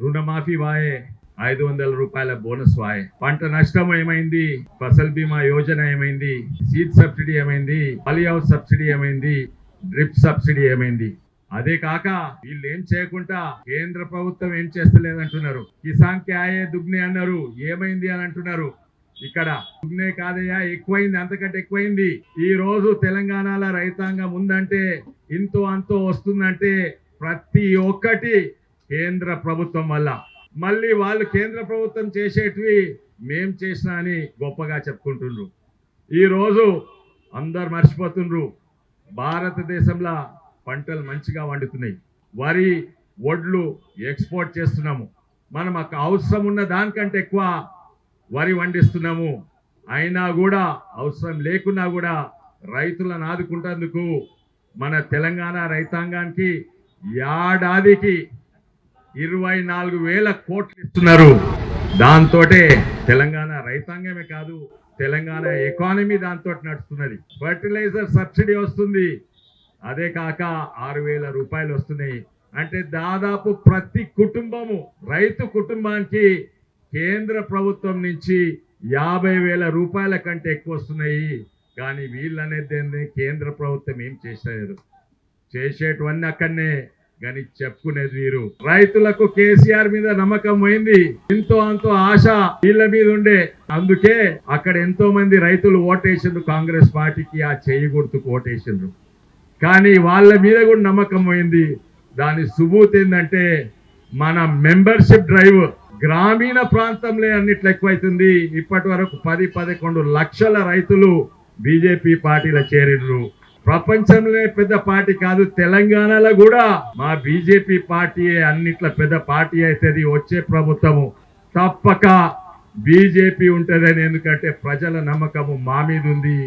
రుణమాఫీ వాయే ఐదు వందల రూపాయల బోనస్ వాయే. పంట నష్టం ఏమైంది? ఫసల్ బీమా యోజన ఏమైంది? సీడ్ సబ్సిడీ ఏమైంది? పాలీ సబ్సిడీ ఏమైంది? డ్రిప్ సబ్సిడీ ఏమైంది? అదే కాక వీళ్ళు ఏం చేయకుండా కేంద్ర ప్రభుత్వం ఏం చేస్తలేదంటున్నారు. కిసాన్ క్యాయే ఆయే దుగ్నే అన్నారు. ఏమైంది అని అంటున్నారు. ఇక్కడ దుగ్నే కాదయ్యా ఎక్కువైంది అంతకంటే ఎక్కువైంది. ఈ రోజు తెలంగాణలో రైతాంగం ఉందంటే ఇంతో అంతో వస్తుందంటే ప్రతి ఒక్కటి కేంద్ర ప్రభుత్వం వల్ల. మళ్ళీ వాళ్ళు కేంద్ర ప్రభుత్వం చేసేటివి మేం చేసినా అని గొప్పగా చెప్పుకుంటుండ్రు. ఈరోజు అందరు మర్చిపోతుండ్రు. భారతదేశంలో పంటలు మంచిగా వండుతున్నాయి. వరి వడ్లు ఎక్స్పోర్ట్ చేస్తున్నాము. మనం ఒక అవసరం ఉన్న దానికంటే ఎక్కువ వరి వండిస్తున్నాము. అయినా కూడా అవసరం లేకున్నా కూడా రైతులను ఆదుకుంటేందుకు మన తెలంగాణ రైతాంగానికి ఏడాదికి ఇరవై నాలుగు వేల కోట్లు ఇస్తున్నారు. దాంతోటే తెలంగాణ రైతాంగమే కాదు తెలంగాణ ఎకానమీ దాంతో నడుస్తున్నది. ఫర్టిలైజర్ సబ్సిడీ వస్తుంది. అదే కాక ఆరు వేల రూపాయలు వస్తున్నాయి. అంటే దాదాపు ప్రతి కుటుంబము రైతు కుటుంబానికి కేంద్ర ప్రభుత్వం నుంచి యాభై వేల రూపాయల కంటే ఎక్కువ వస్తున్నాయి. కానీ వీళ్ళనేది ఏంది కేంద్ర ప్రభుత్వం ఏం చేసేది చేసేటువన్నీ అక్కడనే కానీ చెప్పుకునేది వీరు. రైతులకు కేసీఆర్ మీద నమ్మకం పోయింది. ఎంతో అంతో ఆశ వీళ్ళ మీద ఉండే. అందుకే అక్కడ ఎంతో మంది రైతులు ఓటేసిండ్రు. కాంగ్రెస్ పార్టీకి ఆ చేయి గుర్తుకు ఓటేసిండ్రు. కానీ వాళ్ళ మీద కూడా నమ్మకం పోయింది. దాని సుబూత్ ఏంటంటే మన మెంబర్షిప్ డ్రైవ్ గ్రామీణ ప్రాంతంలో అన్నిట్లో ఎక్కువైతుంది. ఇప్పటి వరకు పది పదకొండు లక్షల రైతులు బీజేపీ పార్టీలో చేరిండ్రు. ప్రపంచంలో పెద్ద పార్టీ కాదు తెలంగాణలో కూడా. మా బీజేపీ పార్టీ అన్నిట్ల పెద్ద పార్టీ అవుతుంది వచ్చే ప్రభుత్వము. తప్పక బీజేపీ ఉంటుందని ఎందుకంటే ప్రజల నమ్మకము మా మీద ఉంది